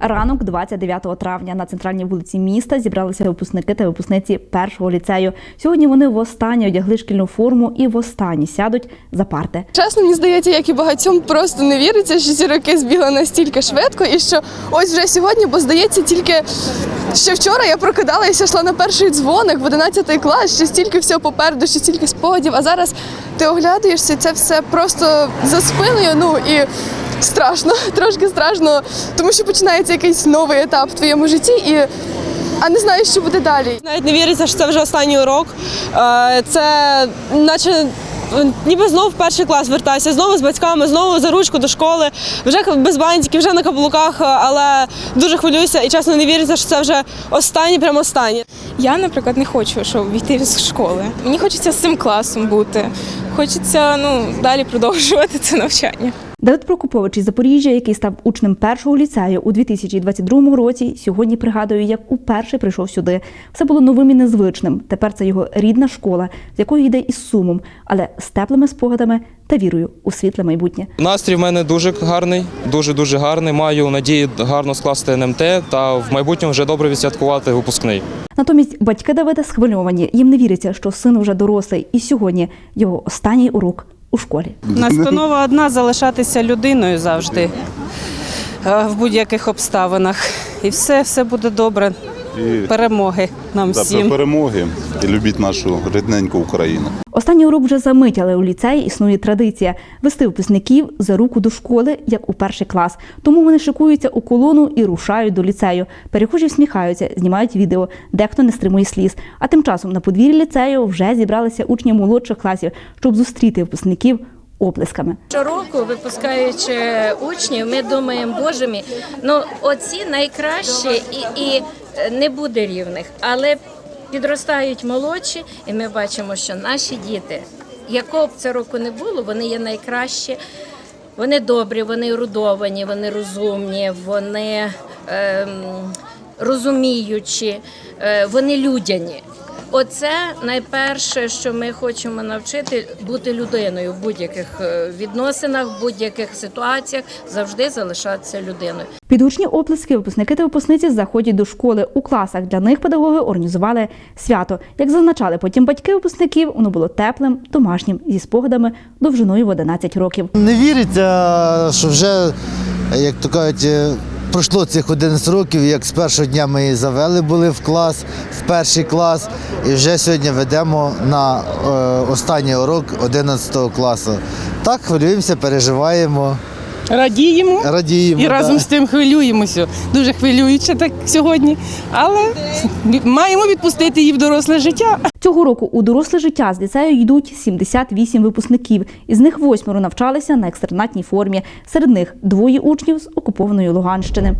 Ранок 29 травня на центральній вулиці міста зібралися випускники та випускниці першого ліцею. Сьогодні вони востаннє одягли шкільну форму і востаннє сядуть за парти. Чесно, мені здається, як і багатьом просто не віриться, що ці роки збігли настільки швидко, і що ось вже сьогодні, бо здається, тільки ще вчора я прокидалася, йшла на перший дзвоник в 11 клас, ще стільки всього попереду, ще стільки спогадів. А зараз ти оглядаєшся, це все просто за спиною. Ну і страшно, трошки страшно, тому що починається якийсь новий етап в твоєму житті, і а не знаєш, що буде далі. Навіть не віриться, що це вже останній урок. Е, Це наче. е, Ніби знову в перший клас вертаюся, знову з батьками, знову за ручку до школи, вже без бантиків, вже на каблуках, е, але дуже хвилююся і чесно не віриться, що це вже останнє, прямо останнє. Я, наприклад, не хочу, щоб війти з школи. Мені хочеться з цим класом бути. Хочеться ну далі продовжувати це навчання. Давид Прокопович із Запоріжжя, який став учнем першого ліцею у 2022 році, сьогодні пригадує, як уперше прийшов сюди. Все було новим і незвичним. Тепер це його рідна школа, з якої йде із сумом, але з теплими спогадами та вірою у світле майбутнє. Настрій в мене дуже гарний, дуже дуже гарний. Маю надію гарно скласти НМТ та в майбутньому вже добре відсвяткувати випускний. Натомість батьки Давида схвильовані. Їм не віриться, що син вже дорослий, і сьогодні його останній урок у школі. Настанова одна залишатися людиною завжди е, в будь-яких обставинах. І все, все буде добре. І Перемоги нам за всім. перемоги і любіть нашу рідненьку Україну. Останній урок вже за мить, але у ліцеї існує традиція вести випускників за руку до школи, як у перший клас. Тому вони шикуються у колону і рушають до ліцею. Перехожі всміхаються, знімають відео, дехто не стримує сліз. А тим часом на подвір'ї ліцею вже зібралися учні молодших класів, щоб зустріти випускників оплесками. Щороку, випускаючи учнів, ми думаємо, боже мій, ну оці найкращі і, і не буде рівних, але підростають молодші, і ми бачимо, що наші діти, якого б це року не було, вони є найкращі. Вони добрі, вони рудовані, вони розумні, вони ем, розуміючі, е, вони людяні. Оце найперше, що ми хочемо навчити бути людиною в будь-яких е, відносинах, в будь-яких ситуаціях, завжди залишатися людиною. Під гучні оплески випускники та випускниці заходять до школи. У класах для них педагоги організували свято. Як зазначали потім батьки випускників, воно було теплим, домашнім зі спогадами довжиною в 11 років. Не віриться, що вже, як то кажуть, е, пройшло цих 11 років, як з першого дня ми її завели були в клас, в перший клас, і вже сьогодні ведемо на е, останній урок 11 класу. Так, хвилюємося, переживаємо, Радіємо радіємо. і да. разом з тим хвилюємося. Дуже хвилююче так сьогодні, але маємо відпустити її в доросле життя. Цього року у доросле життя з ліцею йдуть 78 випускників. Із них восьмеро навчалися на екстернатній формі. Серед них двоє учнів з окупованої Луганщини.